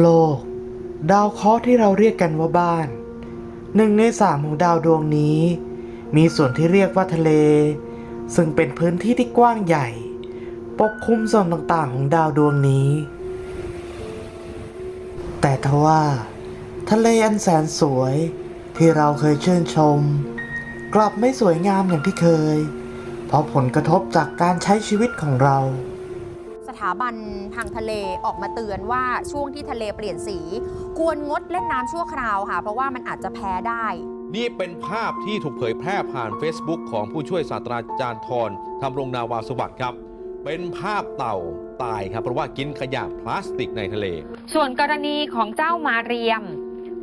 โลก ดาวเคราะห์ที่เราเรียกกันว่าบ้าน หนึ่งในสามของดาวดวงนี้ มีส่วนที่เรียกว่าทะเล ซึ่งเป็นพื้นที่ที่กว้างใหญ่ ปกคลุมส่วนต่างๆของดาวดวงนี้ แต่ทว่า ทะเลอันแสนสวยที่เราเคยชื่นชม กลับไม่สวยงามอย่างที่เคย เพราะผลกระทบจากการใช้ชีวิตของเรา ถาบันทางทะเลออกมาเตือนว่าช่วงที่ทะเลเปลี่ยนสี ควรงดเล่นน้ำชั่วคราวค่ะ เพราะว่ามันอาจจะแพ้ได้ นี่เป็นภาพที่ถูกเผยแพร่ผ่าน Facebook ของผู้ช่วยศาสตราจารย์ทรทำรงนาวาสวัสดิ์ครับ เป็นภาพเต่าตายครับเพราะว่ากินขยะพลาสติกในทะเล ส่วนกรณีของเจ้ามาเรียม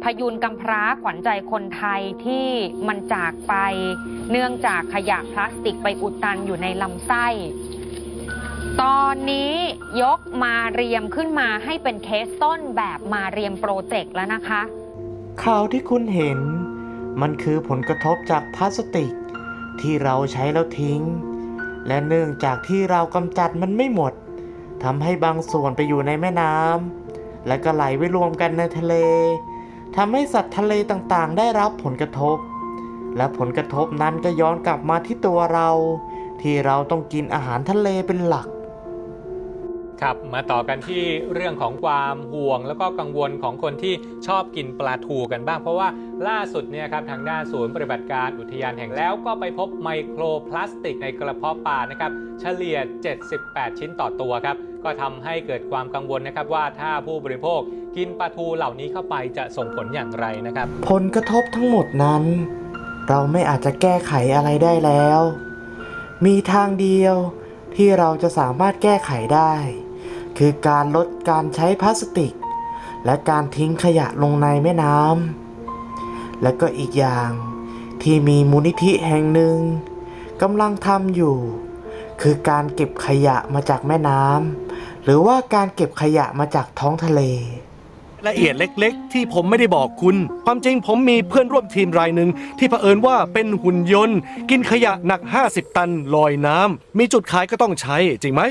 พยูนกำพร้าขวัญใจคนไทยที่มันจากไป เนื่องจากขยะพลาสติกไปอุดตันอยู่ในลำไส้ ตอนนี้ยกมาเรียมขึ้นมาให้เป็นเคสต้นแบบมาเรียมโปรเจกต์แล้วนะคะ ข่าวที่คุณเห็น มันคือผลกระทบจากพลาสติก ที่เราใช้แล้วทิ้ง และเนื่องจากที่เรากำจัดมันไม่หมดทำให้บางส่วนไปอยู่ในแม่น้ำและก็ไหลไปรวมกันในทะเลทำให้สัตว์ทะเลต่างๆ ได้รับผลกระทบ และผลกระทบนั้นก็ย้อนกลับมาที่ตัวเรา ที่เราต้องกินอาหารทะเลเป็นหลัก ครับมาต่อกันที่เรื่องของความห่วง แล้วก็กังวลของคนที่ชอบกินปลาทูกันบ้าง เพราะว่าล่าสุดเนี่ยครับทางด้านศูนย์ปฏิบัติการอุทยานแห่งแล้วก็ไปพบไมโครพลาสติกในกระเพาะปลานะครับเฉลี่ย 78 ชิ้นต่อตัวครับก็ทำให้เกิดความกังวลนะครับว่าถ้าผู้บริโภคกินปลาทูเหล่านี้เข้าไปจะส่งผลอย่างไรนะครับ ผลกระทบทั้งหมดนั้น เราไม่อาจจะแก้ไขอะไรได้แล้ว มีทางเดียวที่เราจะสามารถแก้ไขได้ คือการลดการใช้พลาสติก และการทิ้งขยะลงในแม่น้ำและก็อีกอย่างที่มีมูลนิธิแห่งหนึ่งกำลังทำอยู่ คือการเก็บขยะมาจากแม่น้ำหรือว่าการเก็บขยะมาจากท้องทะเล ละเอียดเล็กๆ ที่ผมไม่ได้บอกคุณ ความจริงผมมีเพื่อนร่วมทีมรายหนึ่งที่เผอิญว่าเป็นหุ่นยนต์ กินขยะหนัก 50 ตันลอยน้ำมีจุดขายก็ต้องใช้จริงไหม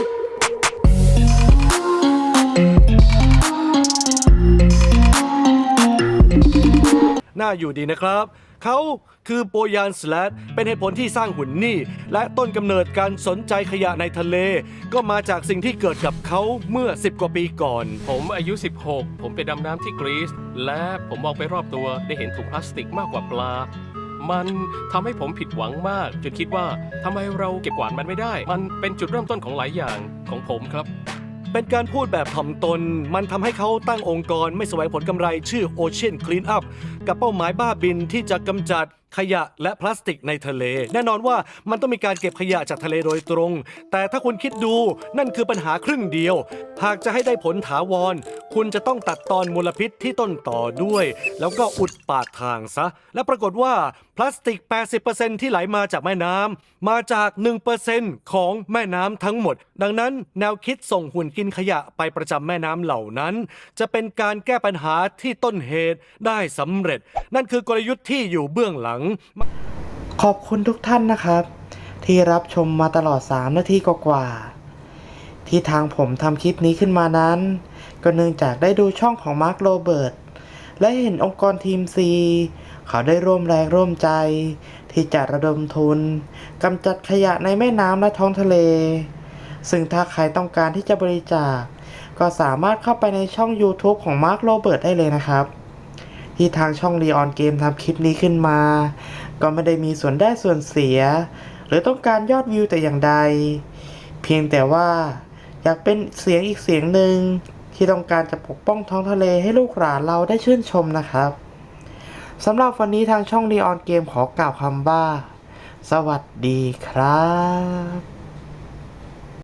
น่าอยู่ดีนะครับ เขาคือโปยานสแลดเป็นเหตุผลที่สร้างหุ่นนี่ และต้นกำเนิดการสนใจขยะในทะเล ก็มาจากสิ่งที่เกิดกับเขาเมื่อ 10 กว่าปีก่อน ผมอายุ 16 ผมไปดำน้ำที่กรีซ และผมมองไปรอบตัวได้เห็นถุงพลาสติกมากกว่าปลา มันทำให้ผมผิดหวังมาก จนคิดว่าทำไมเราเก็บกวาดมันไม่ได้ มันเป็นจุดเริ่มต้นของหลายอย่างของผมครับ เป็นการพูดแบบถ่อมตน มันทำให้เขาตั้งองค์กรไม่แสวงผลกำไรชื่อ Ocean Clean Up กับเป้าหมายบ้าบินที่จะกำจัดขยะและพลาสติกในทะเล แน่นอนว่ามันต้องมีการเก็บขยะจากทะเลโดยตรง แต่ถ้าคุณคิดดูนั่นคือปัญหาครึ่งเดียว หากจะให้ได้ผลถาวร คุณจะต้องตัดตอนมลพิษที่ต้นต่อด้วย แล้วก็อุดปากทางซะ และปรากฏว่าพลาสติก 80%ที่ไหลมาจากแม่น้ำมาจาก 1%ของแม่น้ำทั้งหมด ดังนั้นแนวคิดส่งหุ่นกินขยะไปประจำแม่น้ำเหล่านั้น จะเป็นการแก้ปัญหาที่ต้นเหตุได้สำเร็จ นั่นคือกลยุทธ์ที่อยู่เบื้องหลัง ขอบคุณทุกท่านนะครับ ที่รับชมมาตลอด 3 นาทีกว่าๆที่ทางผมทำคลิปนี้ขึ้นมานั้น ก็เนื่องจากได้ดูช่องของมาร์คโรเบิร์ตและเห็นองค์กรทีมซีเขาได้ร่วมแรงร่วมใจ ที่จะระดมทุนกำจัดขยะในแม่น้ำและท้องทะเล ซึ่งถ้าใครต้องการที่จะบริจาค ก็สามารถเข้าไปในช่อง YouTube ของมาร์คโรเบิร์ตได้เลยนะครับ ที่ทางช่อง Leon Game ทำคลิปนี้ขึ้นมา ก็ไม่ได้มีส่วนได้ส่วนเสีย หรือต้องการยอดวิวแต่อย่างใด เพียงแต่ว่าอยากเป็นเสียงอีกเสียงหนึ่ง ที่ต้องการจะปกป้องท้องทะเลให้ลูกหลานเราได้ชื่นชมนะครับสำหรับวันนี้ทางช่องดีออนเกมขอกล่าวคำว่า สวัสดีครับ